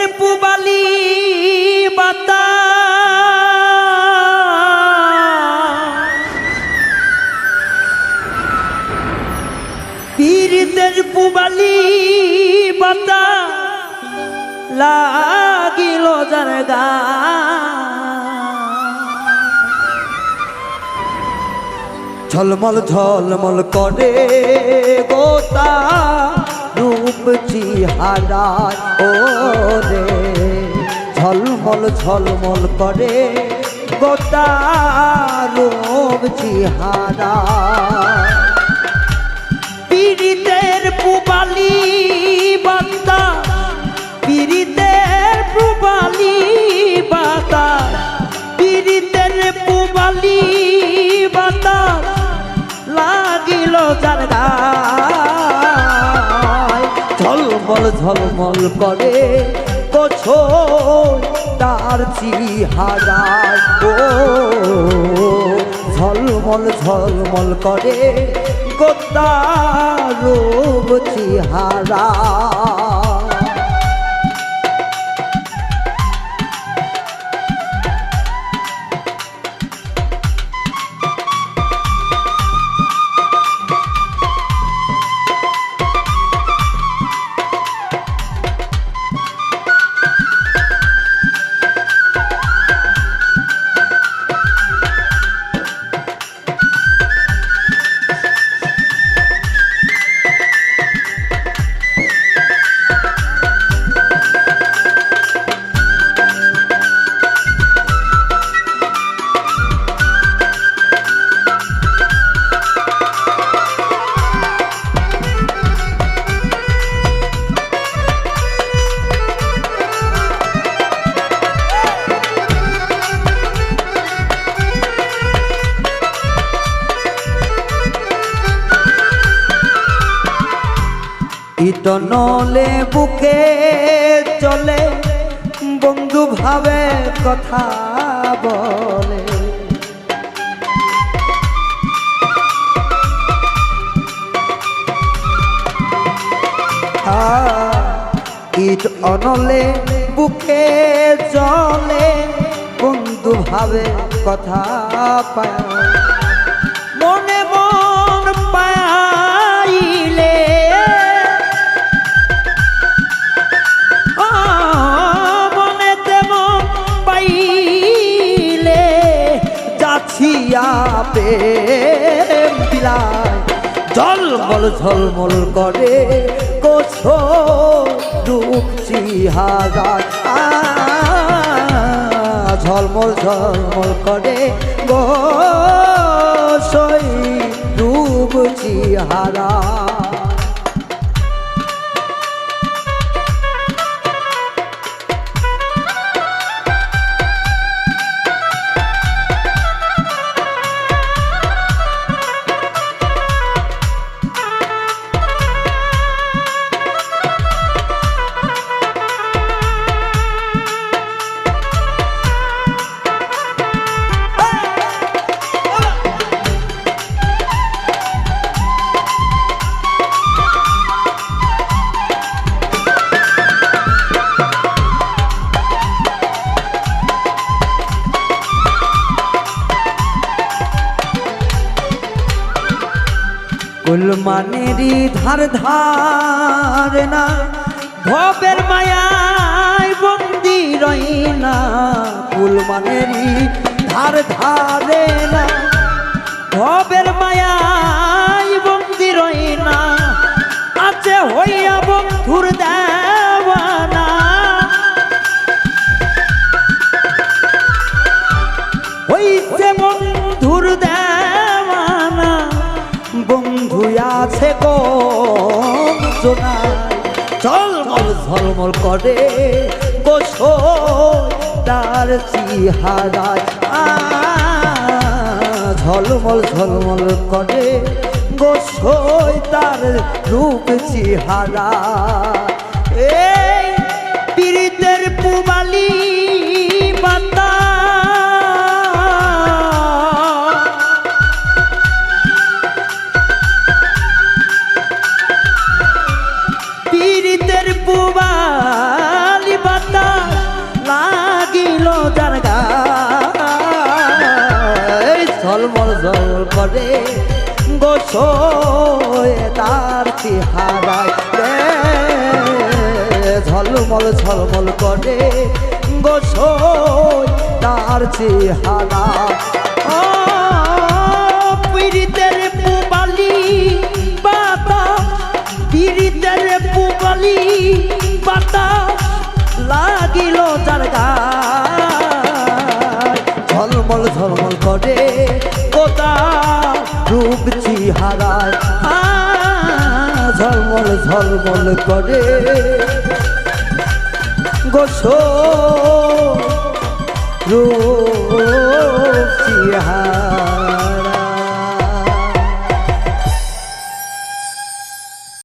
পীড়িতের পুবালি বাতা পীড়িতের পুবালি বাতা লাগিল যার গা ঝলমল ঝলমল করে গোতা রূপ চিহারায় ও রে ঝলমল ঝলমল করে গোতা রূপ চিহারায় পীড়িতের পুবালি বাতা পীড়িতের পুবালি বাতা পীড়িতের পুবালি বাতা লাগিল যার ঝলমল করে কোছো তার চিহারায় ও ঝলমল ঝলমল করে গোতারূপ চিহারা? ইটনলে বুকে চলে, বন্ধু ভাবে কথা বলে। ইট অনলে বুকে চলে, বন্ধু ভাবে কথা পায়। ঝলমল ঝলমল করে কোছো রূপ আ, ঝলমল ঝলমল করে গো। কুলমানেরই ধার ধার না, ভবের মায়ায় বন্দি রই না কুলমানেরই ধার ধারে না, ভবের মায়ায় বন্দি রই না, আছে হইয়া বন্ধুর দেওয়ানা আছে কজনায় ঝলমল ঝলমল করে তার চিহারায় ঝলমল ঝলমল করে গোসই তার রূপ চিহারা। এই পীড়িতের পুবালি করে গোসয় তার চেহারায় রে ঝলমল ঝলমল করে গোসয় তার চেহারা ঝলমল ঝলমল করে। কোথা রূপ চিহারায় ঝলমল ঝলমল করে। গোসো রূপ